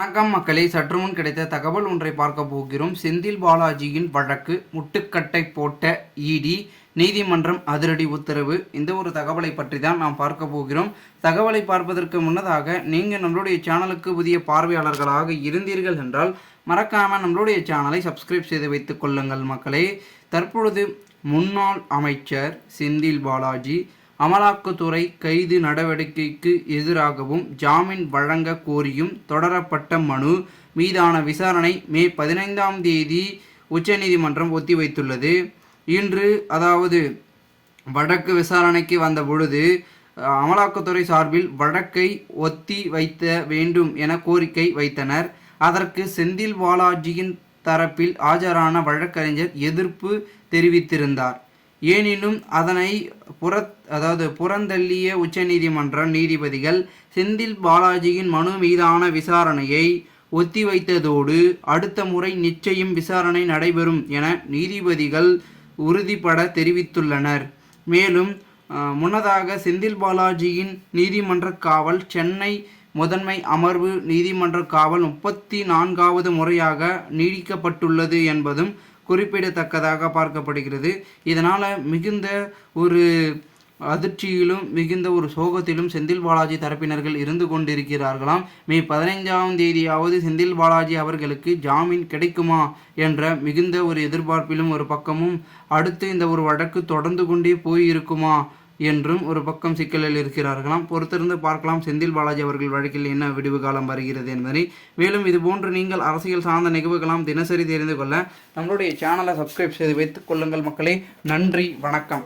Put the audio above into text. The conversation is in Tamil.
வணக்கம் மக்களே சற்று முன் கிடைத்த தகவல் ஒன்றை பார்க்க போகிறோம். செந்தில் பாலாஜியின் வழக்கு முட்டுக்கட்டை போட்ட இடி நீதிமன்றம் அதிரடி உத்தரவு. இந்த ஒரு தகவலை பற்றி தான் நாம் பார்க்க போகிறோம். தகவலை பார்ப்பதற்கு முன்னதாக நீங்கள் நம்மளுடைய சேனலுக்கு புதிய பார்வையாளர்களாக இருந்தீர்கள் என்றால் மறக்காமல் நம்மளுடைய சேனலை சப்ஸ்கிரைப் செய்து வைத்துக் கொள்ளுங்கள் மக்களே. தற்பொழுது முன்னாள் அமைச்சர் செந்தில் பாலாஜி அமலாக்கத்துறை கைது நடவடிக்கைக்கு எதிராகவும் ஜாமீன் வழங்க கோரியும் தொடரப்பட்ட மனு மீதான விசாரணை மே பதினைந்தாம் தேதி உச்சநீதிமன்றம் ஒத்திவைத்துள்ளது. இன்று அதாவது வழக்கு விசாரணைக்கு வந்த பொழுது அமலாக்கத்துறை சார்பில் வழக்கை ஒத்தி வைத்த வேண்டும் என கோரிக்கை வைத்தனர். அதற்கு செந்தில் பாலாஜியின் தரப்பில் ஆஜரான வழக்கறிஞர் எதிர்ப்பு தெரிவித்திருந்தார். எனினும் அதனை புற அதாவது புறந்தள்ளிய உச்சநீதிமன்ற நீதிபதிகள் செந்தில் பாலாஜியின் மனு மீதான விசாரணையை ஒத்திவைத்ததோடு அடுத்த முறை நிச்சயம் விசாரணை நடைபெறும் என நீதிபதிகள் உறுதிபட தெரிவித்துள்ளனர். மேலும் முன்னதாக செந்தில் பாலாஜியின் நீதிமன்ற காவல் சென்னை முதன்மை அமர்வு நீதிமன்ற காவல் முப்பத்தி நான்காவது முறையாக நீடிக்கப்பட்டுள்ளது என்பதும் குறிப்பிடத்தக்கதாக பார்க்கப்படுகிறது. இதனால் மிகுந்த ஒரு அதிர்ச்சியிலும் மிகுந்த ஒரு சோகத்திலும் செந்தில் பாலாஜி தரப்பினர்கள் இருந்து கொண்டிருக்கிறார்களாம். மே பதினைஞ்சாம் தேதியாவது செந்தில் பாலாஜி அவர்களுக்கு ஜாமீன் கிடைக்குமா என்ற மிகுந்த ஒரு எதிர்பார்ப்பிலும் ஒரு பக்கமும் அடுத்து இந்த ஒரு வழக்கு தொடர்ந்து கொண்டே போயிருக்குமா என்றும் ஒரு பக்கம் சிக்கலில் இருக்கிறார்களாம். பொறுத்திருந்து பார்க்கலாம் செந்தில் பாலாஜி அவர்கள் வழக்கில் என்ன விடிவு காலம் வருகிறது என்பதை. மேலும் இதுபோன்று நீங்கள் அரசியல் சார்ந்த நிகழ்வுகளாம் தினசரி தெரிந்து கொள்ள நம்மளுடைய சேனலை சப்ஸ்கிரைப் செய்து வைத்துக் கொள்ளுங்கள் மக்களே. நன்றி வணக்கம்.